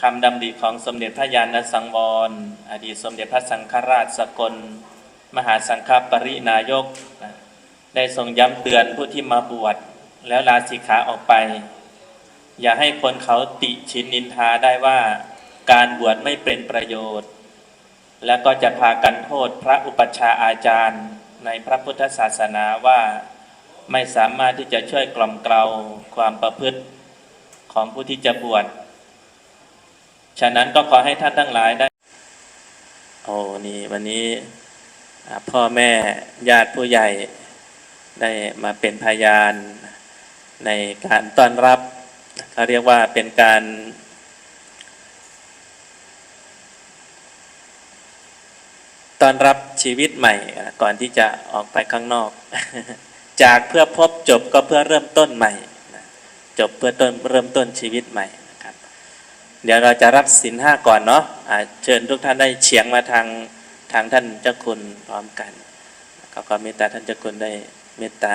คำดำริของสมเด็จพระยาณสังวร อดีตสมเด็จพระสังฆราชสกล มหาสังฆปรินายก ได้ทรงย้ำเตือนผู้ที่มาบวชแล้วลาสิกขาออกไป อย่าให้คนเขาติชินนินทาได้ว่าการบวชไม่เป็นประโยชน์ และก็จะพากันโทษพระอุปัชฌาย์อาจารย์ในพระพุทธศาสนาว่าไม่สามารถที่จะช่วยกล่อมเกลาความประพฤติของผู้ที่จะบวช ฉะนั้นก็ขอให้ท่านทั้งหลายได้ โอ้นี่วันนี้พ่อแม่ญาติผู้ใหญ่ได้มาเป็นพยานในการต้อนรับเขาเรียกว่าเป็นการต้อนรับชีวิตใหม่ก่อนที่จะออกไปข้างนอก จากเพื่อพบจบก็เพื่อเริ่มต้นใหม่ จบเพื่อต้นเริ่มต้นชีวิตใหม่ เดี๋ยวเราจะรับสินห้าก่อนเนาะอ่าเชิญทุกท่านได้เฉียงมาทางทางท่านเจ้าคุณพร้อมกันก็ขอเมตตาท่านเจ้าคุณได้เมตตา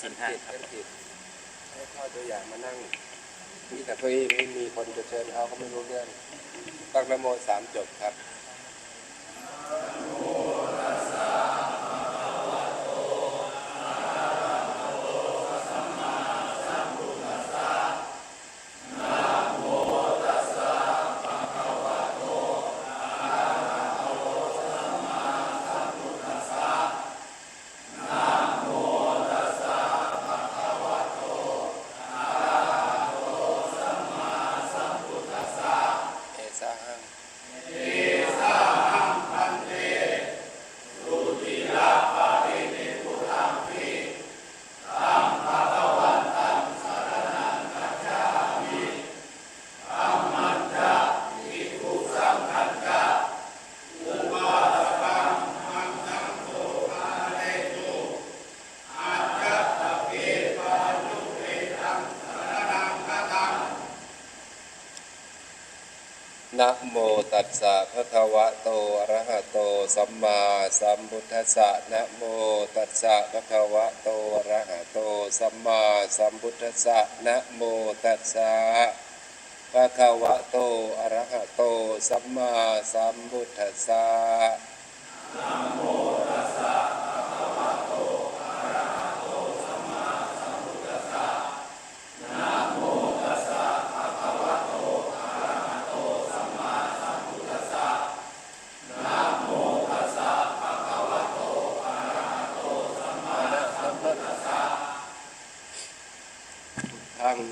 สินห้าครับให้ข้อตัวอย่างมานั่ง มีแต่เก้าอี้ไม่มีคนจะเชิญเขาก็ไม่รู้เรื่องตั้งนโมสามจบครับ นะโมตัสสะภะคะวะโตอะระหะโต สัมมาสัมพุทธัสสะนะโมตัสสะภะคะวะโตอะระหะโต สัมมาสัมพุทธัสสะนะโมตัสสะภะคะวะโตอะระหะโต สัมมาสัมพุทธัสสะนะโม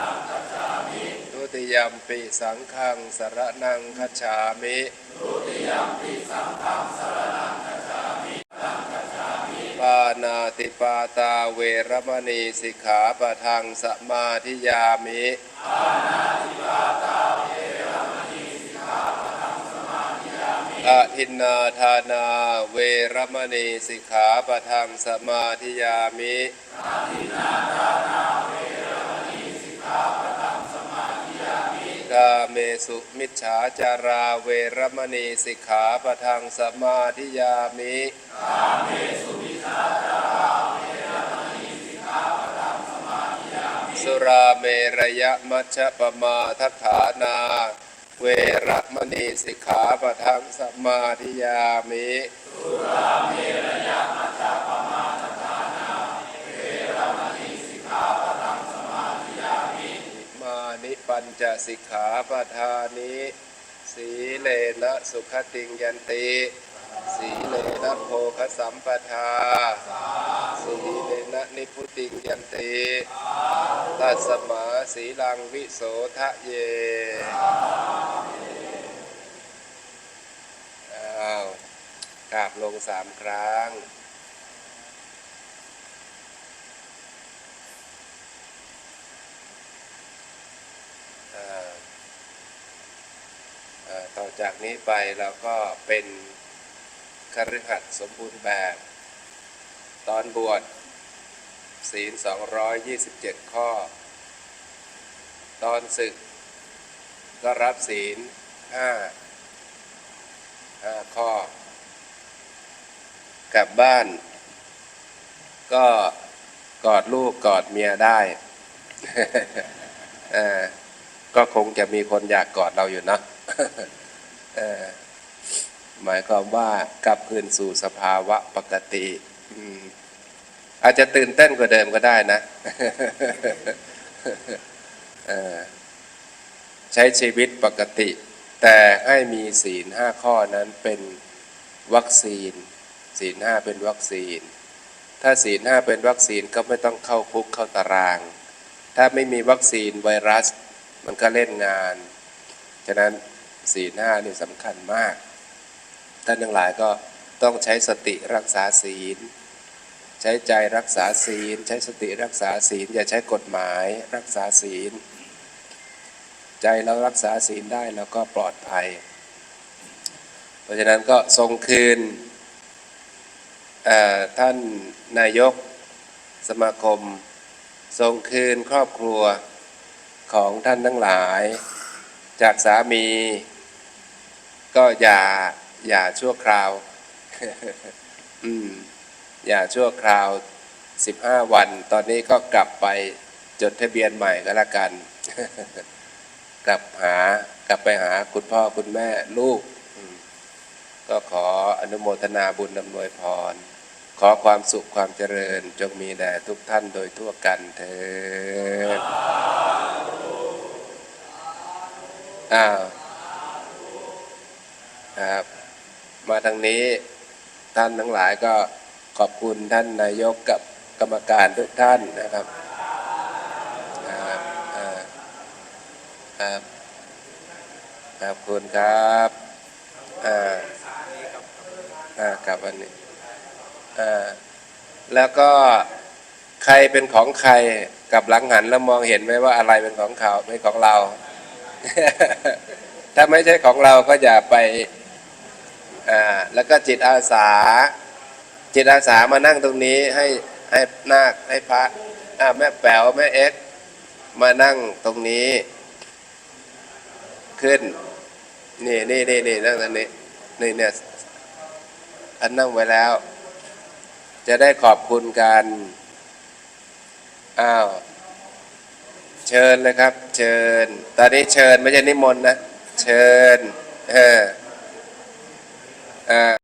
ง ฆังสารนังคัจฉามิทุติยมปิสังฆังสารนังคัจฉามิปานาติปาตาเวรมณีสิกขาปะทังสมาธิยามิปานาติปาตาเวรมณีสิกขาปะทังสมาธิยามิอะทินนาทานาเวรมณีสิกขาปะทังสมาธิยามิกา เมสุมิจฉาจาราเวรมณีสิกขาปะทังสมาธิยามิสุราเมรยมัชฌปมาทัฏฐานา เวรมณีสิกขาปะทังสมาธิยามิมานิปั ญจสิกขาปทานิสีเลนะสุขติงยันติสีเลนะโภคสัมปทา สีเลนะนิพุติงยันติตัสมาสีลังวิโสทะเยอ้าวกราบลงสามครั้ง อ่า จากนี้ไปเราก็เป็นคฤหัสถ์สมบูรณ์แบบ ตอนบวชศีล 227 ข้อ ตอนศึก ก็รับศีลห้าห้าข้อ กลับบ้าน ก็กอดลูกกอดเมียได้ก็คงจะมีคนอยากกอดเราอยู่เนอะ หมายความว่ากลับคืนสู่สภาวะปกติอาจจะตื่นเต้นกว่าเดิมก็ได้นะใช้ชีวิตปกติ แต่ให้มีศีลห้าข้อนั้นเป็นวัคซีน ศีลห้าเป็นวัคซีน ถ้าศีลห้าเป็นวัคซีนก็ไม่ต้องเข้าคุกเข้าตาราง ถ้าไม่มีวัคซีนไวรัส มันก็เล่นงาน ฉะนั้น ศีลห้านี่สำคัญมาก ท่านทั้งหลายก็ต้องใช้สติรักษาศีล ใช้ใจรักษาศีล ใช้สติรักษาศีล อย่าใช้กฎหมายรักษาศีล ใจเรารักษาศีลได้แล้วก็ปลอดภัย เพราะฉะนั้นก็ทรงคืนท่านนายกสมาคม ทรงคืนครอบครัวของท่านทั้งหลาย จากสามี ก็อย่าอย่าชั่วคราว อืม อย่าชั่วคราว15วัน ตอนนี้ก็กลับไปจดทะเบียนใหม่ก็แล้วกัน กลับหากลับไปหาคุณพ่อคุณแม่ลูก ก็ขออนุโมทนาบุญอำนวยพร ขอความสุขความเจริญ จงมีแด่ทุกท่านโดยทั่วกันเถิดอ้าว ครับมาทางนี้ท่านทั้งหลายก็ขอบคุณท่านนายกกับกรรมการทุกท่านนะครับครับอ่าครับขอบคุณครับอ่าอ่ากับวันนี้อ่าแล้วก็ใครเป็นของใครกับหลังหันแล้วมองเห็นไหมว่าอะไรเป็นของเขาไม่ของเรา ถ้าไม่ใช่ของเราก็อย่าไป อ่าแล้วก็จิตอาสา จิตอาสามานั่งตรงนี้ให้ให้นาคให้พระอ่าแม่แป๋วแม่เอ็กมานั่งตรงนี้ ขึ้นนี่นี่นี่นี่นั่งตรงนี้นี่เนี่ยอันนั่งไว้แล้ว จะได้ขอบคุณกันอ้าวเชิญเลยครับ เชิญ ตอนนี้เชิญไม่ใช่นิมนต์นะ เชิญ เออ uh,